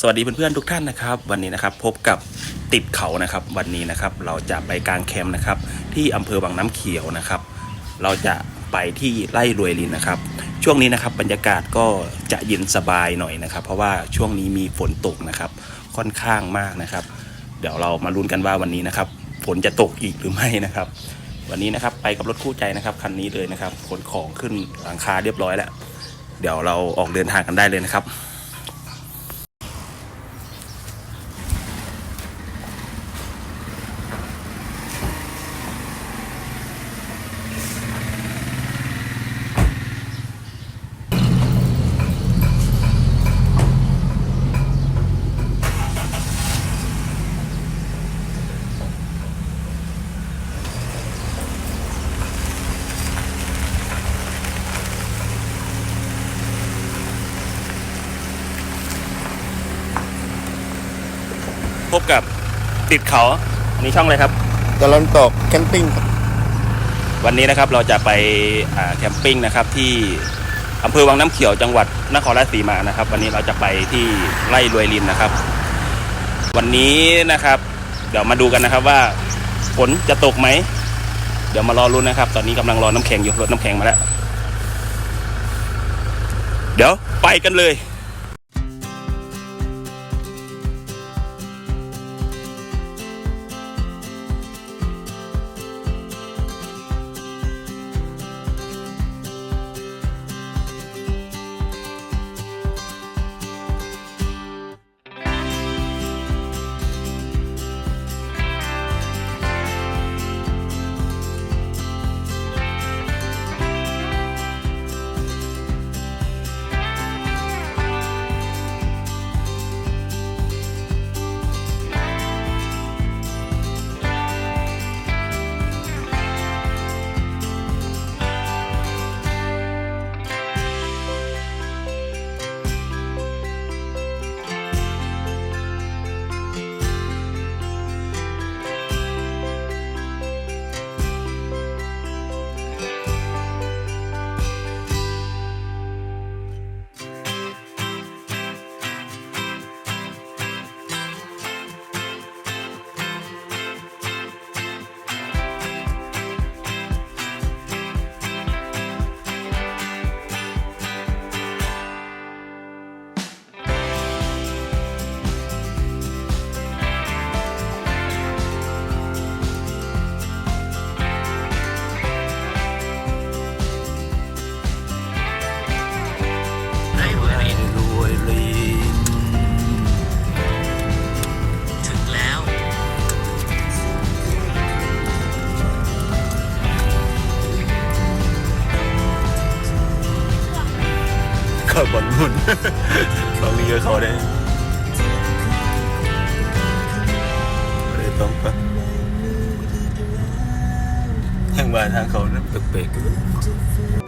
สวัสดีเพื่อนๆทุกท่านนะครับ วันนี้นะครับพบกับติดเขานะครับ วันนี้นะครับเราจะไปกลางแคมป์นะครับ ที่อำเภอวังน้ำเขียวนะครับ เราจะไปที่ไร่รวยลินนะครับ ช่วงนี้นะครับบรรยากาศก็จะเย็นสบายหน่อยนะครับ เพราะว่าช่วงนี้มีฝนตกนะครับ ค่อนข้างมากนะครับ เดี๋ยวเรามาลุ้นกันว่าวันนี้นะครับ ฝนจะตกอีกหรือไม่นะครับ วันนี้นะครับไปกับรถคู่ใจนะครับคันนี้เลยนะครับขนของขึ้นหลังคาเรียบร้อยแล้ว เดี๋ยวเราออกเดินทางกันได้เลยนะครับ พบกับ ติดเขาอันนี้ช่องอะไรครับ ตลอนตกแคมปิ้งครับวันนี้นะครับเราจะไปอ่าแคมปิ้งนะครับที่อำเภอวังน้ำเขียวจังหวัดนครราชสีมานะครับ วันนี้เราจะไปที่ไร่รวยลินนะครับ วันนี้นะครับ เดี๋ยวมาดูกันนะครับว่าฝนจะตกไหม เดี๋ยวมารอรุ้นนะครับ ตอนนี้กำลังรอน้ำแข็งอยู่รถน้ำแข็งมาแล้ว เดี๋ยวไปกันเลย นหมุนบางทีก็เขาได้เลยต้องปะยังมาทางเขานั้นเป๊กๆ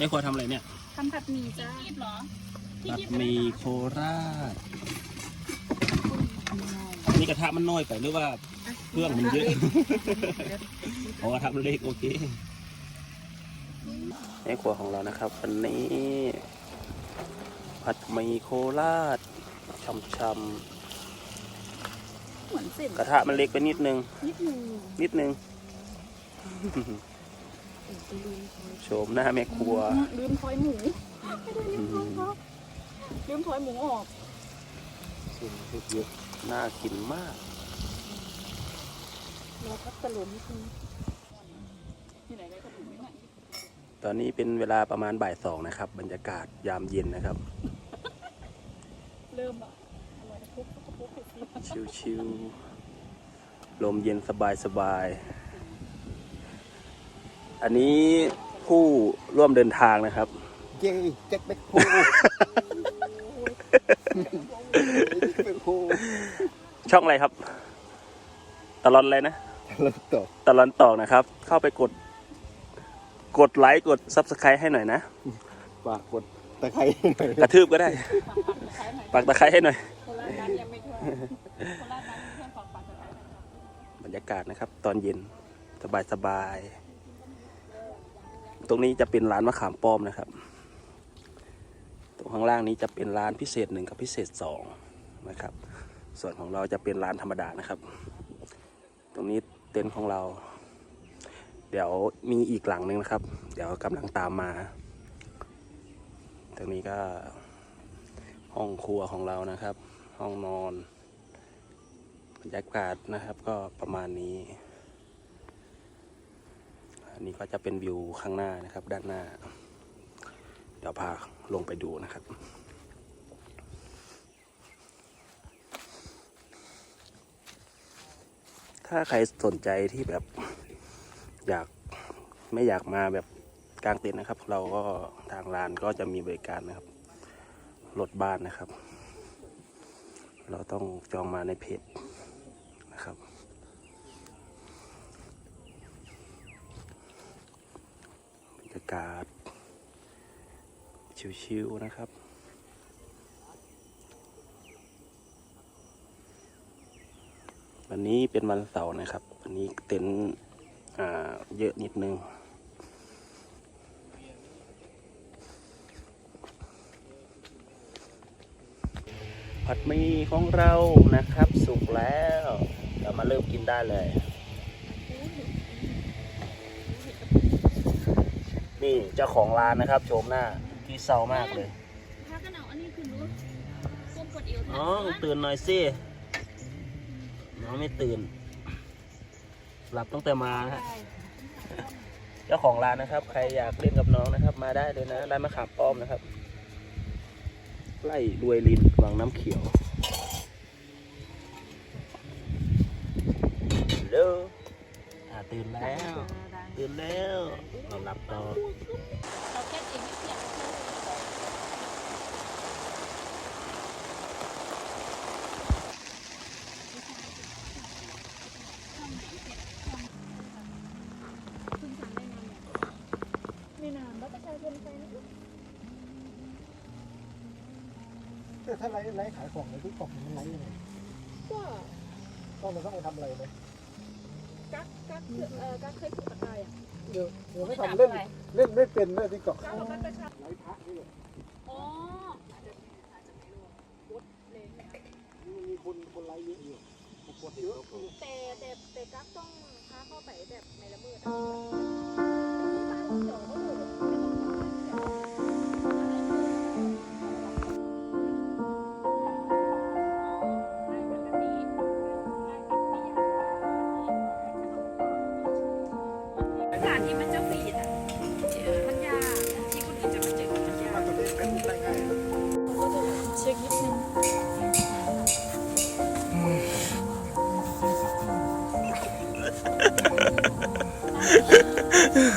แม่ครัวทำอะไรเนี่ยทำผัดหมี่จ้าคีบเหรอผัดหมีโคราชนี่กระทะมันน้อยไปหรือว่าเครื่องมันเยอะเพราะกระทะมันเล็กโอเคแม่ครัวของเรานะครับ วันนี้ ผัดหมีโคราชช่ำเหมือนเส้นๆกระทะมันเล็กไปนิดนึง นิดนึงนิดนึง โฉมหน้าแม่ครัว ลืมทอยหมูไม่ได้ลืมทอยเขาลืมทอยหมูออกเยอะน่ากินมากเราพัดตะหลนนิดนึงที่ไหนได้กระถุงไม่ไหนตอนนี้เป็นเวลาประมาณบ่ายสองนะครับ บรรยากาศยามเย็นนะครับ เริ่มอะอร่อยทุกทุกทุกทุกทุกชิวๆลมเย็นสบายสบายๆ อันนี้ผู้ร่วมเดินทางนะครับ เย้แจ็คแบ็คโฮแบ็คโฮช่องอะไรครับ ตลอนอะไรนะแล้วต่อตลอนตอกนะครับ เข้าไปกด กดไลค์กดซับสไครต์ให้หน่อยนะฝากกดตะไคร้หน่อยกระทืบก็ได้ปักปักตะไคร้หน่อยปักตะไคร้ให้หน่อยโคราชนั้นยังไม่ทั่วโคราชนั้นเพื่อนปักปักตะไคร้หน่อยครับบรรยากาศนะครับ ตอนเย็นสบายสบายๆ ตรงนี้จะเป็นร้านมะขามป้อมนะครับ ตรงข้างล่างนี้จะเป็นร้านพิเศษหนึ่งกับพิเศษสองนะครับ ส่วนของเราจะเป็นร้านธรรมดานะครับ ตรงนี้เต็นท์ของเรา เดี๋ยวมีอีกหลังหนึ่งนะครับ เดี๋ยวกำลังตามมา ตรงนี้ก็ห้องครัวของเรานะครับ ห้องนอนบรรยากาศนะครับก็ประมาณนี้ อันนี้ก็จะเป็นวิวข้างหน้านะครับ ด้านหน้า เดี๋ยวพาลงไปดูนะครับ ถ้าใครสนใจที่แบบอยากไม่อยากมาแบบกลางเต็นท์นะครับ เราก็ทางร้านก็จะมีบริการนะครับรถบ้านนะครับ เราต้องจองมาในเพจ นะครับบรรยากาศ ชิวๆนะครับ วันนี้เป็นวันเสาร์นะครับ วันนี้เต็นท์เยอะนิดนึง ผัดหมี่ของเรานะครับ สุกแล้ว เรามาเริ่มกินได้เลยนี่เจ้าของร้านนะครับ โฉมหน้า ที่เศร้ามากเลยถ้ากันเอาอันนี้คือรู้ก้มกดเอวน้องตื่นหน่อยสิน้องไม่ตื่น หลับตั้งแต่มานะฮะเจ้าของร้านนะครับ ใครอยากเล่นกับน้องนะครับ มาได้เลยนะร้านมะขามป้อมนะครับไล่รวยลินวังน้ำเขียวเร็วอ่าตื่นแล้ว ตื่นแล้วเราหลับต่อ เราแค่เองไม่เสียงไม่นานแล้วประชาชนไปนะ แต่ถ้าไลฟ์ไลฟ์ขายของในทุกกล่องมันไลฟ์ยังไงก็ต้องมันต้องไปทำอะไรไหมกักกักเอ่อกักเคยถูกตะกายอะเดี๋ยวเดี๋ยวไม่ทำเล่นเล่นไม่เป็นเลยที่กล่องกักของกักประชาไลฟ์พระนี่เลยอ๋ออาจจะอาจจะไม่รู้วดเลยนะมีคนคนไลฟ์เยอะอยู่กดเยอะแต่แต่แต่กักต้องพาเข้าไปแบบในละเมิด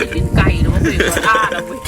จะกินไก่หรือว่าเป็นตัวอ้าแล้วเว้ย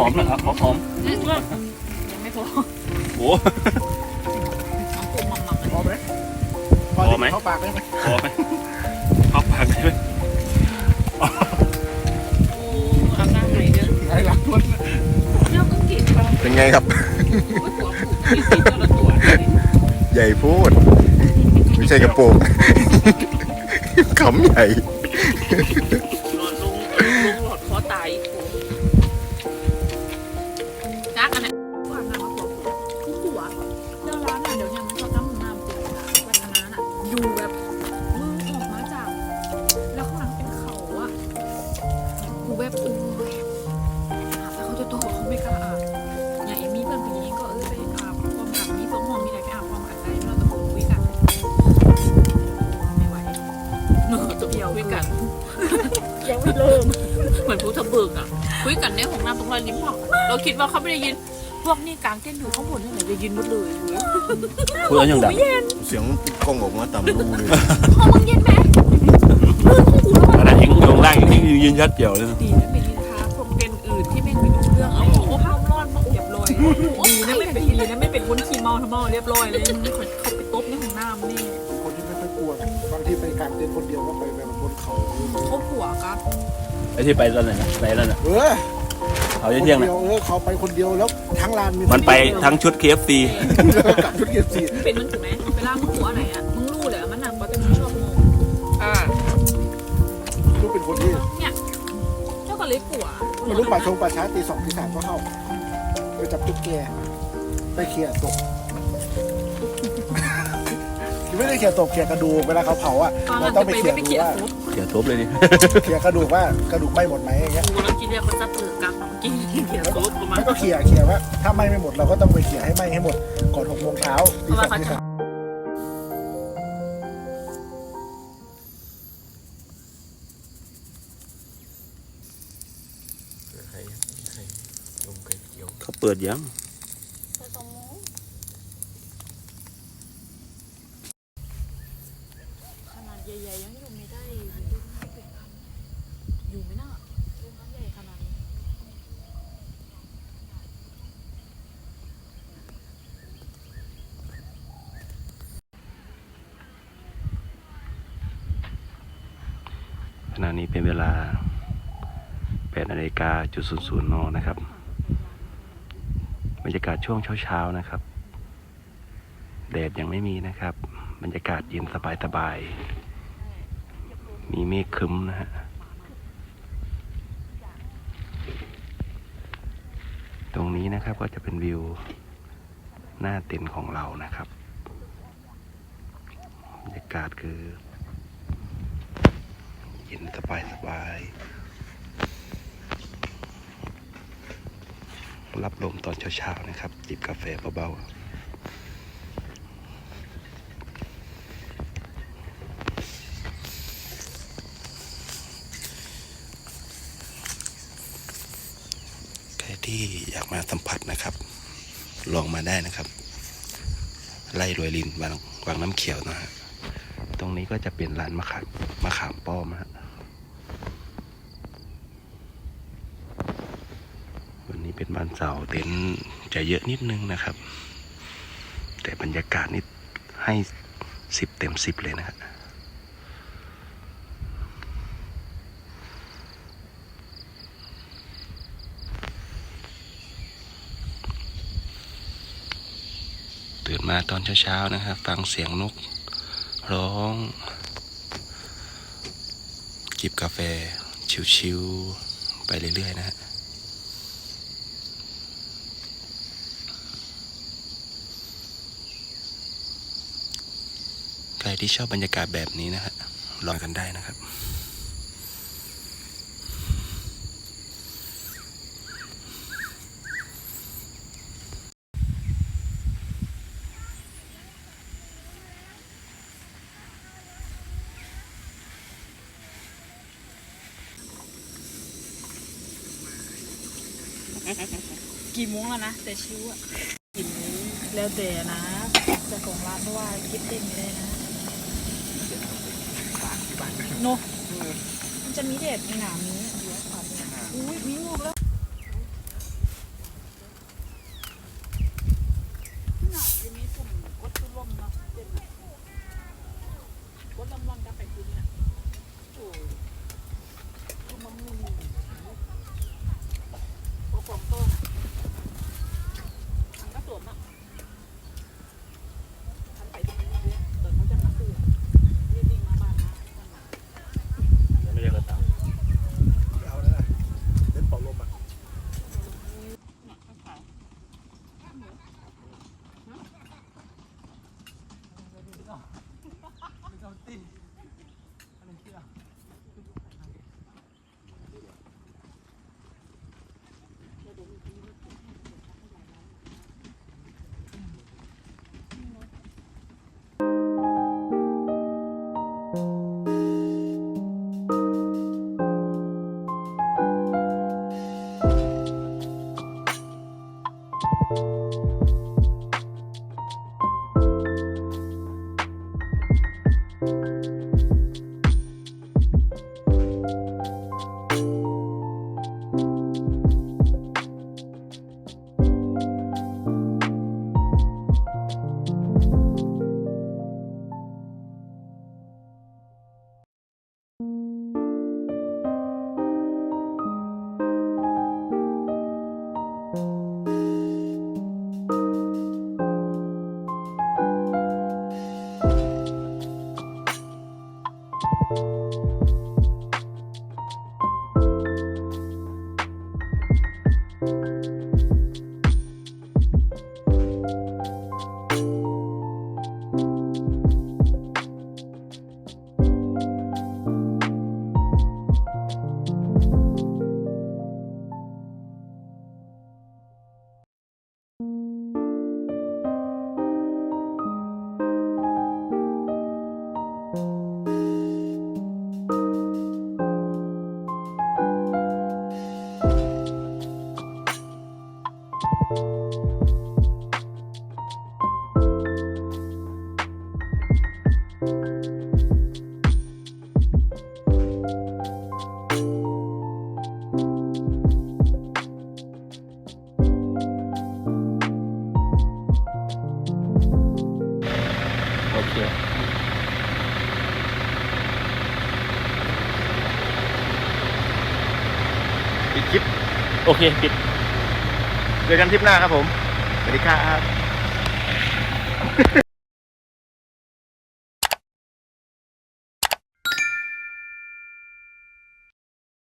ขอหอมนะครับขอหอมอืมอ้วนยังไม่พอโอ้น้องโปกมัมมัมพอไหมพอไหมเข้าปากได้ไหมพอไหมเข้าปากได้ไหมโอ้อาการไหนเด้อไอ้หลังทวนเรื่องก็กินไปเป็นไงครับไม่หัวผูกกินกินตัวละตัวเลยใหญ่พูด ไม่ใช่กระโปรงขำใหญ่ อะคุยกันในห้องน้ำตรงรอยริมห้องเราคิดว่าเขาไม่ได้ยิน พวกนี้กลางเต้นอยู่ข้างบนนี่ไหนจะยินหมดเลยเว้ยพูดแล้วยังดังเสียงกล้องออกมาต่ำรูเลยห้องมึงเย็นไหมขนาดเองลงล่างยังยืนยัดเดี่ยวเลยดีนะไปยินท้าพวกเต้นอื่นที่ไม่รู้เรื่องเอาโอ้โหห้ามรอดมาเรียบร้อยดีนะไม่เป็นดีนะไม่เป็นคนขี้เมาทั้งเมาเรียบร้อยเลยมึงเขา ทีไปกางเต็นท์คนเดียวก็ไปแบบบนเขาเขาผัวกันไอ้ที่ไปตอนไหนนะไปแล้วน่ะเออเขาคนเที่ยงเดีน่ะยวเออเขาไปคนเดียวแล้วทั้งลานมีมันไปทั้งชุด KFC กลับชุดเกียรติสีเป็นมึงถูกไหมเวลามึงผัวไหนอะมึงรู้เลยว่ามันหนักเพราะแต่มึงชอบงงอ่าลูกเป็นคนที่เนี่ยเจ้าก็เลยผัวมันลูกป่าชงป่าช้าตีสองตีสามก็เข้าไปจับตุ๊กแกไปเขี่ยศพ ไม่ได้เขี่ยศพเขี่ยกระดูกเวลาเขาเผาอะตอนเรานั้นต้องจะไปไปเขี่ยไปดูเขียนว่าฟุตเดี๋ยวทุบเลยดิ เขี่ยกระดูกว่ากระดูกไหม้หมดไหมอย่างเงี้ยกูแล้วกินเรียกคนจะเปิดกลางกินเขียนโต๊ะประมาณแล้วก็เขี่ยเขี่ยว่าถ้าไหม้ไม่หมดเราก็ต้องไปเขี่ยให้ไหม้ให้หมดก่อนหกโมงเช้าตีสองตีสามเขาเปิดยัง ขนาดใหญ่ๆยังอยู่ไม่ได้อยู่ไม่น่าโรงงานใหญ่ขนาดนี้ ข ณะนี้เป็นเวลา8นาฬิกาจุดศูนย์ศูนย์นนะครับ บรรยากาศช่วงเช้าๆนะครับ แดดยังไม่มีนะครับ บรรยากาศเย็นสบายๆ มีเมฆครึ้มนะฮะ ตรงนี้นะครับก็จะเป็นวิวหน้าเต็นท์ของเรานะครับ บรรยากาศคือ ย็นสบายสบาย รับลมตอนเช้าๆนะครับ จิบกาแฟเบาๆใครที่อยากมาสัมผัสนะครับ ลองมาได้นะครับ ไล่รวยลินวางวางน้ำเขียวนะฮะ ตรงนี้ก็จะเป็นร้านมะขามมะขามป้อมฮะ เสาร์เต็นท์จะเยอะนิดนึงนะครับ แต่บรรยากาศนี่ให้สิบเต็มสิบเลยนะครับตื่นมาตอนเช้าๆนะครับ ฟังเสียงนกร้องจิบกาแฟชิวๆไปเรื่อยๆนะฮะ รที่ชอบบรรยากาศแบบนี้นะฮะรองกันได้นะครับ กี่โมงแล้วนะ แต่ชิวอะกี่โมงแล้วแต่นะ จะของร้านเพราะว่าคิดเองไม่ได้นะ โนมันจะมีเด็ดในหนามนี้เดี๋ยวขวัญอุ้ยมีงูแล้ว เคปิดเจอกันทริปหน้าครับผม สวัสดีครับ